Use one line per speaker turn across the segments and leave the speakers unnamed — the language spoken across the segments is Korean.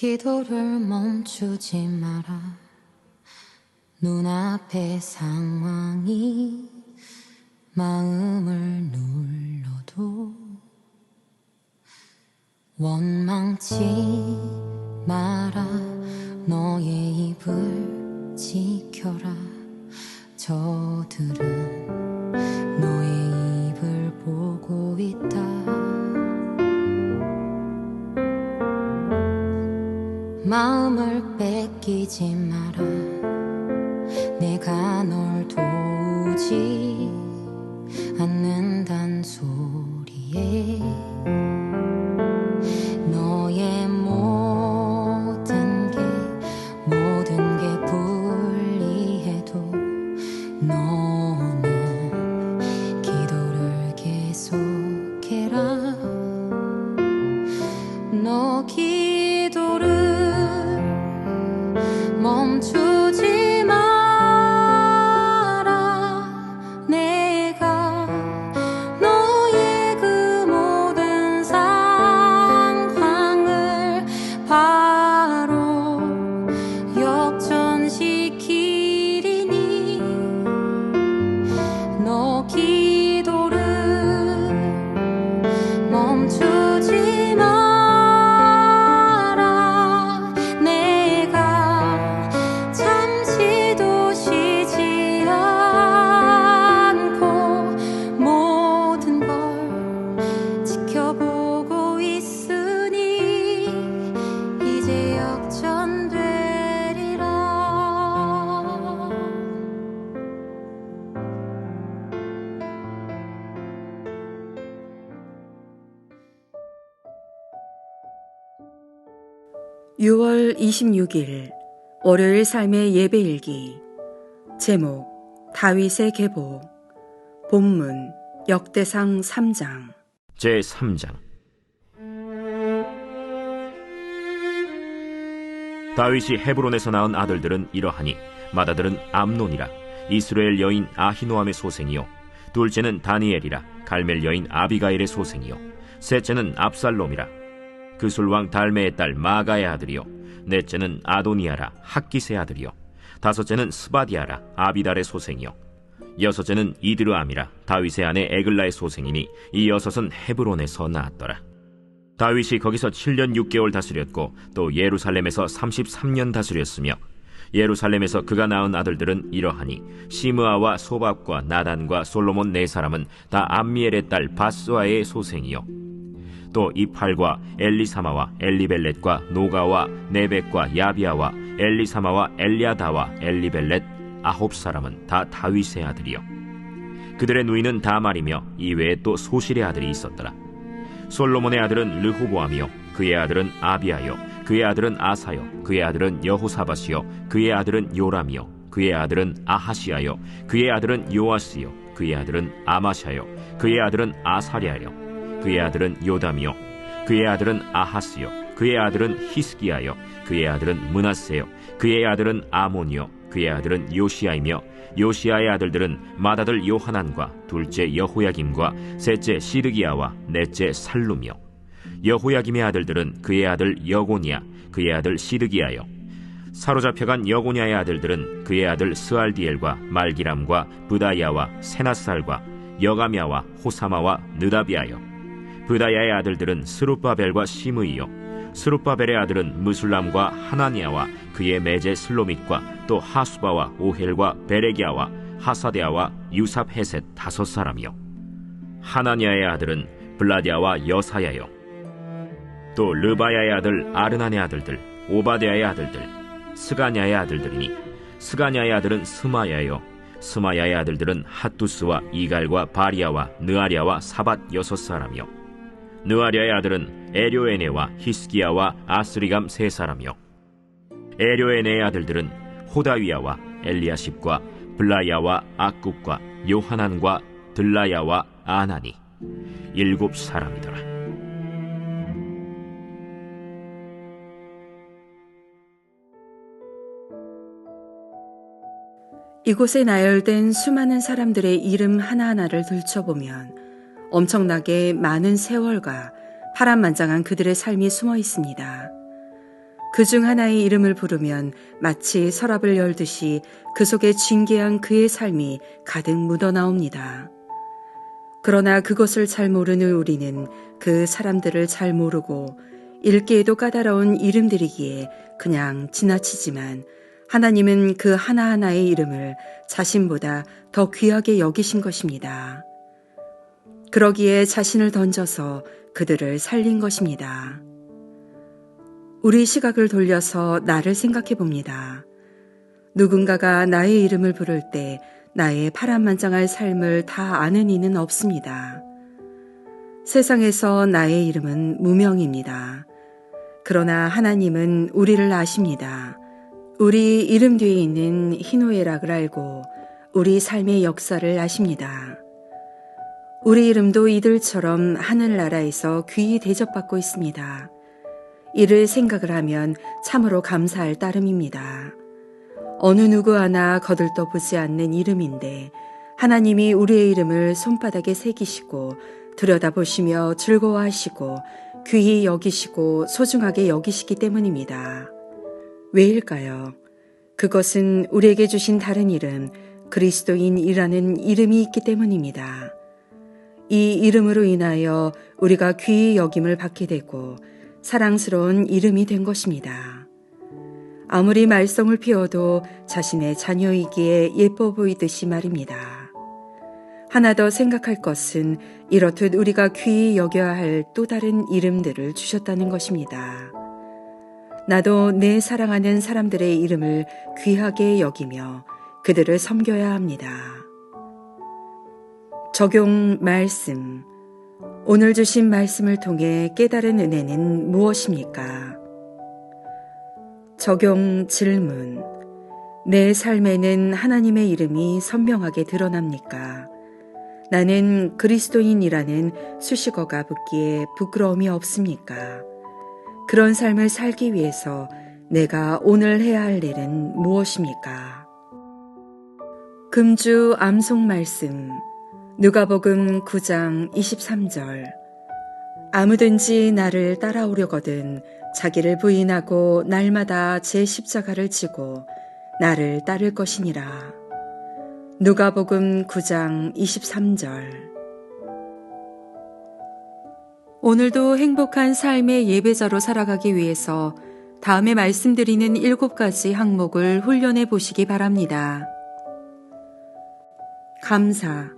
기도를 멈추지 마라. 눈앞의 상황이 마음을 눌러도 원망치 마라. 너의 입을 지켜라. 저들은 마음을 뺏기지 마
(6월 26일) 월요일 삶의 예배일기 제목 다윗의 계보 본문 역대상 3장.
제 3장. 다윗이 헤브론에서 낳은 아들들은 이러하니 맏아들은 암논이라 이스라엘 여인 아히노함의 소생이요 둘째는 다니엘이라 갈멜 여인 아비가일의 소생이요 셋째는 압살롬이라 그술왕 달메의 딸 마가의 아들이요. 넷째는 아도니아라 학기스의 아들이요. 다섯째는 스바디아라 아비달의 소생이요. 여섯째는 이드르암이라 다윗의 아내 에글라의 소생이니 이 여섯은 헤브론에서 나았더라. 다윗이 거기서 7년 6개월 다스렸고 또 예루살렘에서 33년 다스렸으며 예루살렘에서 그가 낳은 아들들은 이러하니 시므아와 소밥과 나단과 솔로몬 네 사람은 다 암미엘의 딸 바스와의 소생이요 또 이팔과 엘리사마와 엘리벨렛과 노가와 네벡과 야비아와 엘리사마와 엘리아다와 엘리벨렛 아홉 사람은 다 다윗의 아들이요. 그들의 누이는 다말이며 이외에 또 소실의 아들이 있었더라. 솔로몬의 아들은 르호보암이요. 그의 아들은 아비아요. 그의 아들은 아사요. 그의 아들은 여호사밧이요. 그의 아들은 요람이요. 그의 아들은 아하시아요. 그의 아들은 요아스요. 그의 아들은 아마샤요. 그의 아들은 아사랴요 그의 아들은 요담이요. 그의 아들은 아하스요. 그의 아들은 히스기야요. 그의 아들은 문하세요. 그의 아들은 아몬이요. 그의 아들은 요시아이며 요시아의 아들들은 맏아들 요하난과 둘째 여호야김과 셋째 시드기야와 넷째 살룸이요. 여호야김의 아들들은 그의 아들 여고니야 그의 아들 시드기야요. 사로잡혀간 여고냐의 아들들은 그의 아들 스알디엘과 말기람과 부다야와 세나살과 여가미아와 호사마와 느다비아요 부다야의 아들들은 스룹바벨과 시므이요. 스룹바벨의 아들은 무술람과 하나니아와 그의 매제 슬로밋과 또 하수바와 오헬과 베레기아와 하사데아와 유삽헤셋 다섯 사람이요. 하나니아의 아들은 블라디아와 여사야요. 또 르바야의 아들 아르난의 아들들 오바데아의 아들들 스가냐의 아들들이니 스가냐의 아들은 스마야요. 스마야의 아들들은 핫두스와 이갈과 바리아와 느아리아와 사밧 여섯 사람이요 느아리아의 아들은 에료에네와 히스기야와 아스리감 세 사람이요. 에료에네의 아들들은 호다위야와 엘리야십과 블라야와 악국과 요하난과 들라야와 아나니 일곱 사람이더라.
이곳에 나열된 수많은 사람들의 이름 하나하나를 들춰보면 엄청나게 많은 세월과 파란만장한 그들의 삶이 숨어 있습니다. 그 중 하나의 이름을 부르면 마치 서랍을 열듯이 그 속에 진귀한 그의 삶이 가득 묻어나옵니다. 그러나 그것을 잘 모르는 우리는 그 사람들을 잘 모르고 읽기에도 까다로운 이름들이기에 그냥 지나치지만 하나님은 그 하나하나의 이름을 자신보다 더 귀하게 여기신 것입니다. 그러기에 자신을 던져서 그들을 살린 것입니다. 우리 시각을 돌려서 나를 생각해 봅니다. 누군가가 나의 이름을 부를 때 나의 파란만장할 삶을 다 아는 이는 없습니다. 세상에서 나의 이름은 무명입니다. 그러나 하나님은 우리를 아십니다. 우리 이름 뒤에 있는 희노애락을 알고 우리 삶의 역사를 아십니다. 우리 이름도 이들처럼 하늘나라에서 귀히 대접받고 있습니다. 이를 생각을 하면 참으로 감사할 따름입니다. 어느 누구 하나 거들떠 보지 않는 이름인데 하나님이 우리의 이름을 손바닥에 새기시고 들여다보시며 즐거워하시고 귀히 여기시고 소중하게 여기시기 때문입니다. 왜일까요? 그것은 우리에게 주신 다른 이름, 그리스도인이라는 이름이 있기 때문입니다. 이 이름으로 인하여 우리가 귀히 여김을 받게 되고 사랑스러운 이름이 된 것입니다. 아무리 말썽을 피워도 자신의 자녀이기에 예뻐 보이듯이 말입니다. 하나 더 생각할 것은 이렇듯 우리가 귀히 여겨야 할 또 다른 이름들을 주셨다는 것입니다. 나도 내 사랑하는 사람들의 이름을 귀하게 여기며 그들을 섬겨야 합니다. 적용 말씀. 오늘 주신 말씀을 통해 깨달은 은혜는 무엇입니까? 적용 질문. 내 삶에는 하나님의 이름이 선명하게 드러납니까? 나는 그리스도인이라는 수식어가 붙기에 부끄러움이 없습니까? 그런 삶을 살기 위해서 내가 오늘 해야 할 일은 무엇입니까? 금주 암송 말씀 누가복음 9장 23절 아무든지 나를 따라오려거든 자기를 부인하고 날마다 제 십자가를 지고 나를 따를 것이니라. 누가복음 9장 23절 오늘도 행복한 삶의 예배자로 살아가기 위해서 다음에 말씀드리는 일곱 가지 항목을 훈련해 보시기 바랍니다. 감사.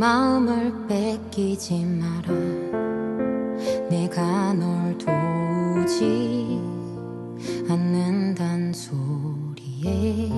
마음을 뺏기지 마라. 내가 널 도우지 않는단 소리에